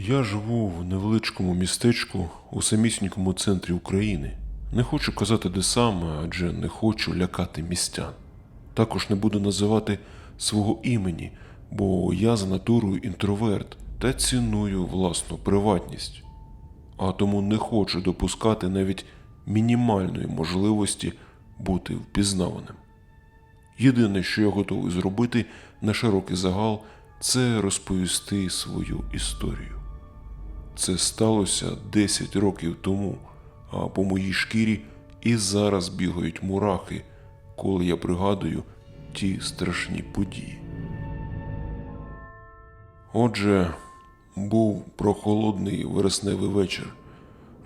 Я живу в невеличкому містечку у самісінькому центрі України. Не хочу казати де саме, адже не хочу лякати містян. Також не буду називати свого імені, бо я за натурою інтроверт та ціную власну приватність. А тому не хочу допускати навіть мінімальної можливості бути впізнаваним. Єдине, що я готовий зробити на широкий загал, це розповісти свою історію. Це сталося 10 років тому, а по моїй шкірі і зараз бігають мурахи, коли я пригадую ті страшні події. Отже, був прохолодний вересневий вечір.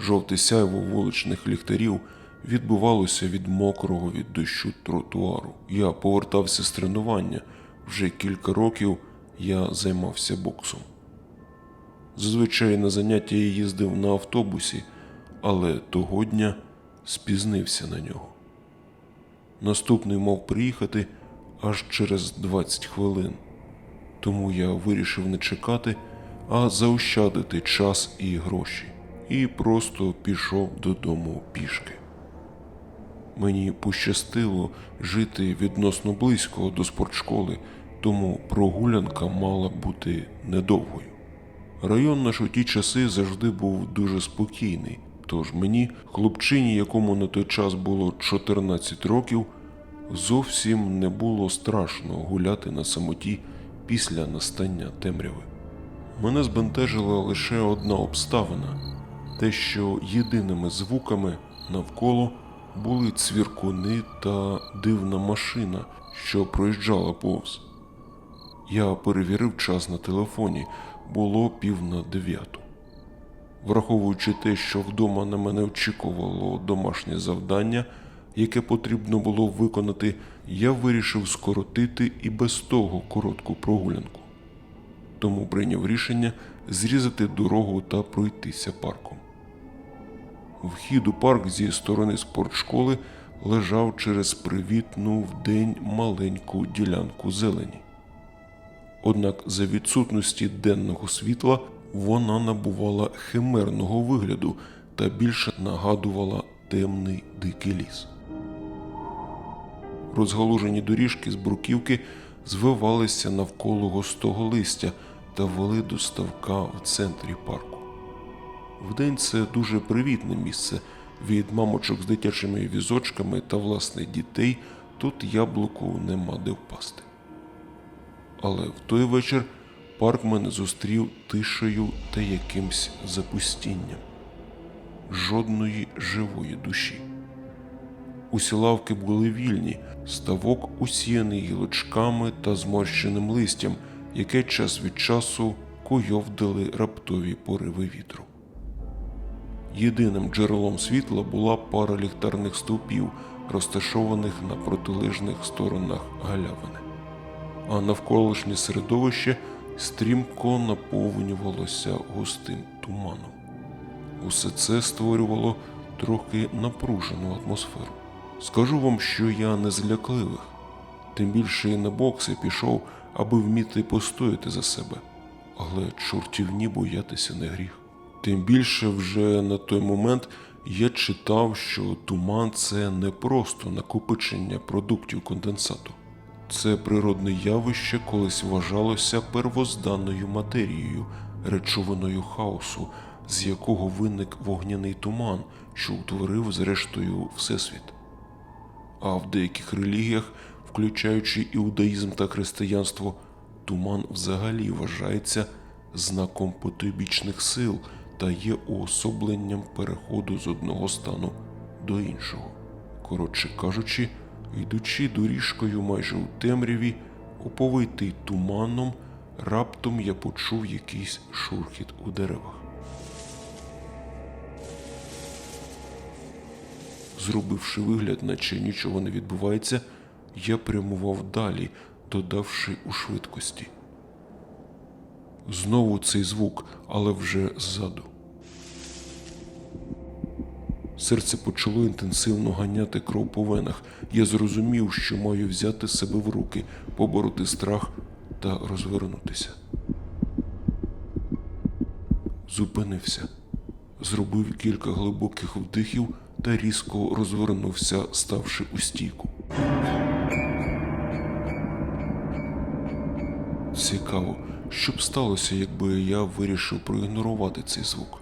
Жовте сяйво вуличних ліхтарів відбувалося від мокрого від дощу тротуару. Я повертався з тренування. Вже кілька років я займався боксом. Зазвичай на заняття я їздив на автобусі, але того дня спізнився на нього. Наступний мав приїхати аж через 20 хвилин, тому я вирішив не чекати, а заощадити час і гроші, і просто пішов додому пішки. Мені пощастило жити відносно близько до спортшколи, тому прогулянка мала бути недовгою. Район наш у ті часи завжди був дуже спокійний, тож мені, хлопчині, якому на той час було 14 років, зовсім не було страшно гуляти на самоті після настання темряви. Мене збентежила лише одна обставина те, що єдиними звуками навколо були цвіркуни та дивна машина, що проїжджала повз. Я перевірив час на телефоні, було пів на дев'яту. Враховуючи те, що вдома на мене очікувало домашнє завдання, яке потрібно було виконати, я вирішив скоротити і без того коротку прогулянку. Тому прийняв рішення зрізати дорогу та пройтися парком. Вхід у парк зі сторони спортшколи лежав через привітну вдень маленьку ділянку зелені. Однак за відсутності денного світла вона набувала химерного вигляду та більше нагадувала темний дикий ліс. Розгалужені доріжки з бруківки звивалися навколо густого листя та вели до ставка в центрі парку. Вдень це дуже привітне місце. Від мамочок з дитячими візочками та власне дітей тут яблуку нема де впасти. Але в той вечір парк мене зустрів тишею та якимсь запустінням. Жодної живої душі. Усі лавки були вільні, ставок усіяний гілочками та зморщеним листям, яке час від часу койовдали раптові пориви вітру. Єдиним джерелом світла була пара ліхтарних стовпів, розташованих на протилежних сторонах галявини, а навколишнє середовище стрімко наповнювалося густим туманом. Усе це створювало трохи напружену атмосферу. Скажу вам, що я не з лякливих, тим більше і на бокси пішов, аби вміти постояти за себе, але чортівні боятися не гріх. Тим більше вже на той момент я читав, що туман це не просто накопичення продуктів конденсату. Це природне явище колись вважалося первозданною матерією, речовиною хаосу, з якого виник вогняний туман, що утворив зрештою Всесвіт. А в деяких релігіях, включаючи іудаїзм та християнство, туман взагалі вважається знаком потойбічних сил та є уособленням переходу з одного стану до іншого. Коротше кажучи, йдучи доріжкою майже у темряві, оповитий туманом, раптом я почув якийсь шурхіт у деревах. Зробивши вигляд, наче нічого не відбувається, я прямував далі, додавши у швидкості. Знову цей звук, але вже ззаду. Серце почало інтенсивно ганяти кров по венах. Я зрозумів, що маю взяти себе в руки, побороти страх та розвернутися. зупинився, зробив кілька глибоких вдихів та різко розвернувся, ставши у стійку. Цікаво, що б сталося, якби я вирішив проігнорувати цей звук.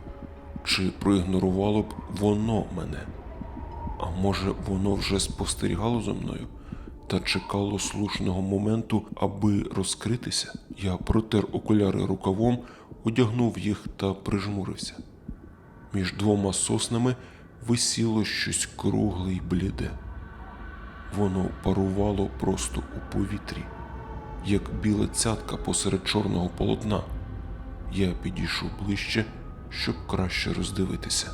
Чи проігнорувало б воно мене? А може, воно вже спостерігало за мною та чекало слушного моменту, аби розкритися? Я протер окуляри рукавом, одягнув їх та прижмурився. Між двома соснами висіло щось кругле й бліде. Воно парувало просто у повітрі, як біла цятка посеред чорного полотна. Я підійшов ближче, щоб краще роздивитися.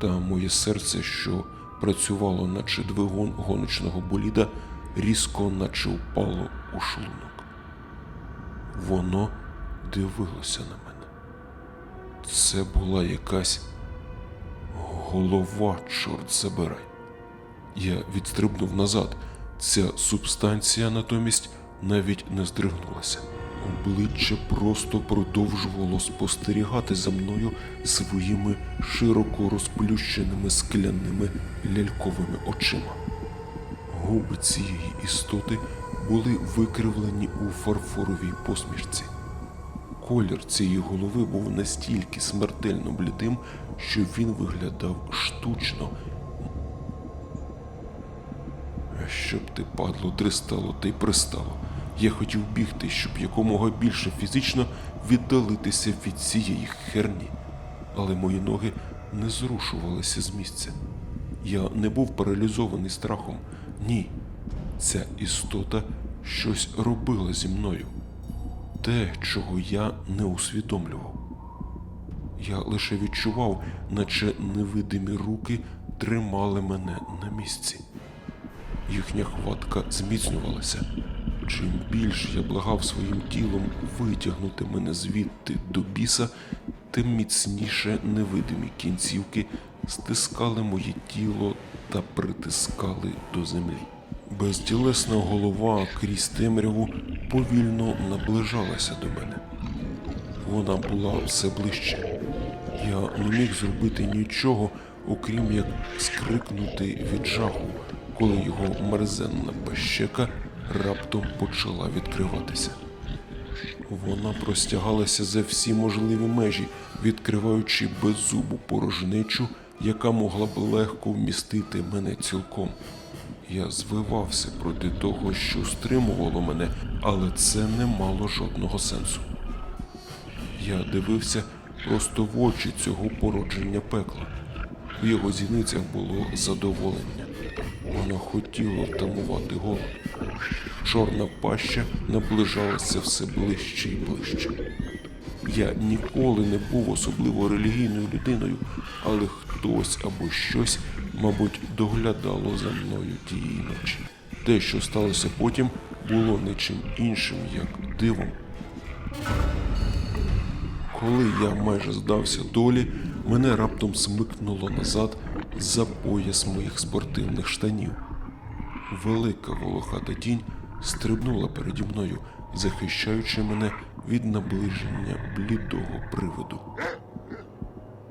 Та моє серце, що працювало, наче двигун гоночного боліда, різко наче впало у шлунок. Воно дивилося на мене. Це була якась голова, чорт забирай. Я відстрибнув назад. Ця субстанція натомість навіть не здригнулася. Обличчя просто продовжувало спостерігати за мною своїми широко розплющеними скляними ляльковими очима. Губи цієї істоти були викривлені у фарфоровій посмішці. Колір цієї голови був настільки смертельно блідим, що він виглядав штучно. Щоб ти падло дристало та й пристало. Я хотів бігти, щоб якомога більше фізично віддалитися від цієї херні. Але мої ноги не зрушувалися з місця. Я не був паралізований страхом. Ні. Ця істота щось робила зі мною. Те, чого я не усвідомлював. Я лише відчував, наче невидимі руки тримали мене на місці. Їхня хватка зміцнювалася. Чим більше я благав своїм тілом витягнути мене звідти до біса, тим міцніше невидимі кінцівки стискали моє тіло та притискали до землі. Безтілесна голова крізь темряву повільно наближалася до мене. Вона була все ближче. Я не міг зробити нічого, окрім як скрикнути від жаху, коли його мерзенна пащека раптом почала відкриватися. Вона простягалася за всі можливі межі, відкриваючи беззубу порожнечу, яка могла б легко вмістити мене цілком. Я звивався проти того, що стримувало мене, але це не мало жодного сенсу. Я дивився просто в очі цього породження пекла. В його зіницях було задоволення. Воно хотіло втамувати голод. Чорна паща наближалася все ближче і ближче. Я ніколи не був особливо релігійною людиною, але хтось або щось, мабуть, доглядало за мною тієї ночі. Те, що сталося потім, було нічим іншим, як дивом. Коли я майже здався долі, мене раптом смикнуло назад за пояс моїх спортивних штанів. Велика волохата тінь стрибнула переді мною, захищаючи мене від наближення блідого приводу.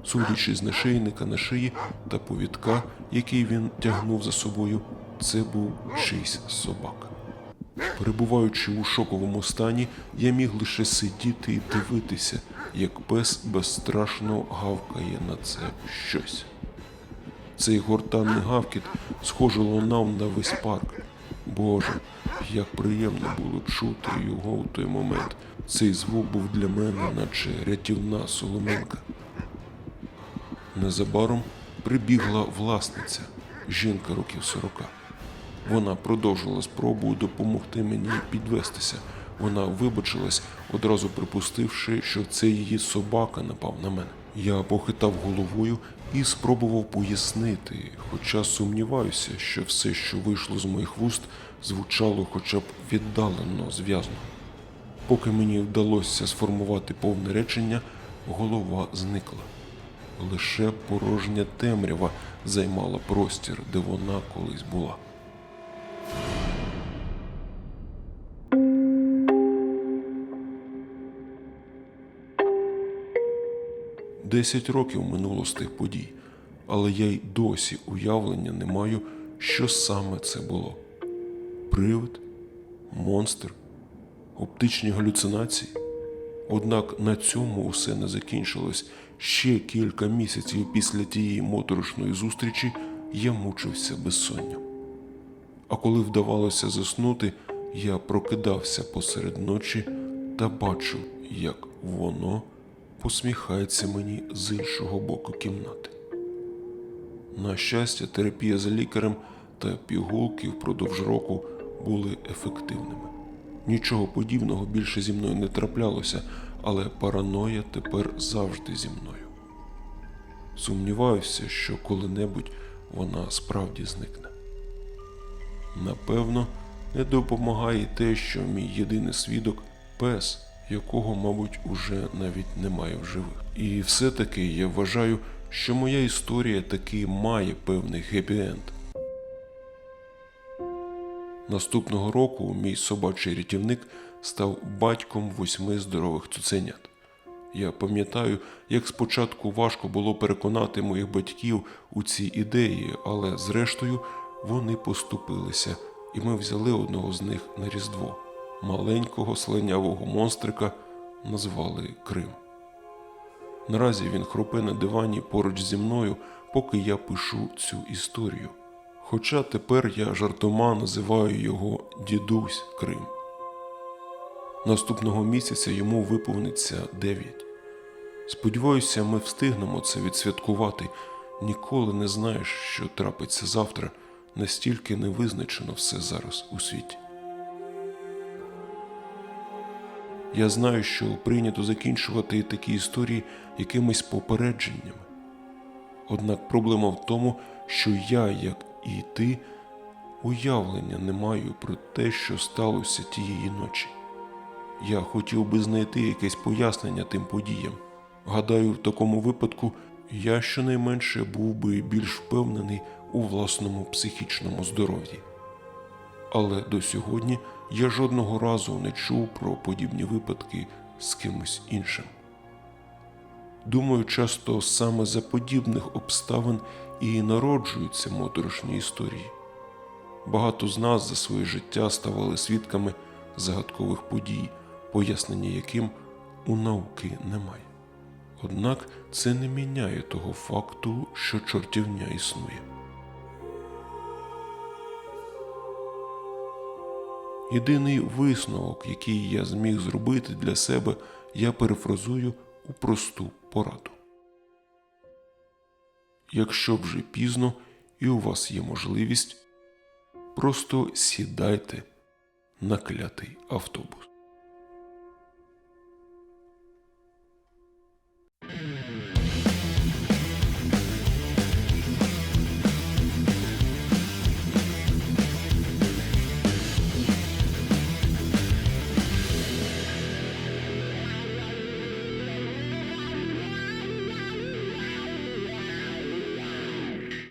Судячи з нашийника на шиї та повідка, який він тягнув за собою, це був чийсь собака. Перебуваючи у шоковому стані, я міг лише сидіти і дивитися, як пес безстрашно гавкає на це щось. Цей гортанний гавкіт схоже лунав на весь парк. Боже, як приємно було чути його у той момент. Цей звук був для мене, наче рятівна соломинка. Незабаром прибігла власниця, жінка років сорока. Вона продовжила спробу допомогти мені підвестися. Вона вибачилась, одразу припустивши, що це її собака напав на мене. Я похитав головою і спробував пояснити, хоча сумніваюся, що все, що вийшло з моїх вуст, звучало хоча б віддалено зв'язно. Поки мені вдалося сформувати повне речення, голова зникла. Лише порожня темрява займала простір, де вона колись була. Десять років минуло з тих подій, але я й досі уявлення не маю, що саме це було. Привид, монстр, оптичні галюцинації. Однак на цьому усе не закінчилось. Ще кілька місяців після тієї моторошної зустрічі я мучився безсонням. А коли вдавалося заснути, я прокидався посеред ночі та бачив, як воно посміхається мені з іншого боку кімнати. На щастя, терапія за лікарем та пігулки впродовж року були ефективними. Нічого подібного більше зі мною не траплялося, але параноя тепер завжди зі мною. Сумніваюся, що коли-небудь вона справді зникне. Напевно, не допомагає те, що мій єдиний свідок пес, якого, мабуть, уже навіть немає в живих. І все-таки я вважаю, що моя історія таки має певний хеппі-енд. Наступного року мій собачий рятівник став батьком восьми здорових цуценят. Я пам'ятаю, як спочатку важко було переконати моїх батьків у ці ідеї, але зрештою вони поступилися, і ми взяли одного з них на Різдво. Маленького слинявого монстрика назвали Крим. Наразі він хропе на дивані поруч зі мною, поки я пишу цю історію. Хоча тепер я жартома називаю його дідусь Крим. Наступного місяця йому виповниться 9. Сподіваюся, ми встигнемо це відсвяткувати. Ніколи не знаєш, що трапиться завтра, настільки невизначено все зараз у світі. Я знаю, що прийнято закінчувати такі історії якимись попередженнями. Однак проблема в тому, що я, як і ти, уявлення не маю про те, що сталося тієї ночі. Я хотів би знайти якесь пояснення тим подіям. Гадаю, в такому випадку я щонайменше був би більш впевнений у власному психічному здоров'ї. Але до сьогодні я жодного разу не чув про подібні випадки з кимось іншим. Думаю, часто саме за подібних обставин і народжуються моторошні історії. Багато з нас за своє життя ставали свідками загадкових подій, пояснення яким у науки немає. Однак це не міняє того факту, що чортівня існує. Єдиний висновок, який я зміг зробити для себе, я перефразую у просту пораду. Якщо вже пізно і у вас є можливість, просто сідайте на клятий автобус.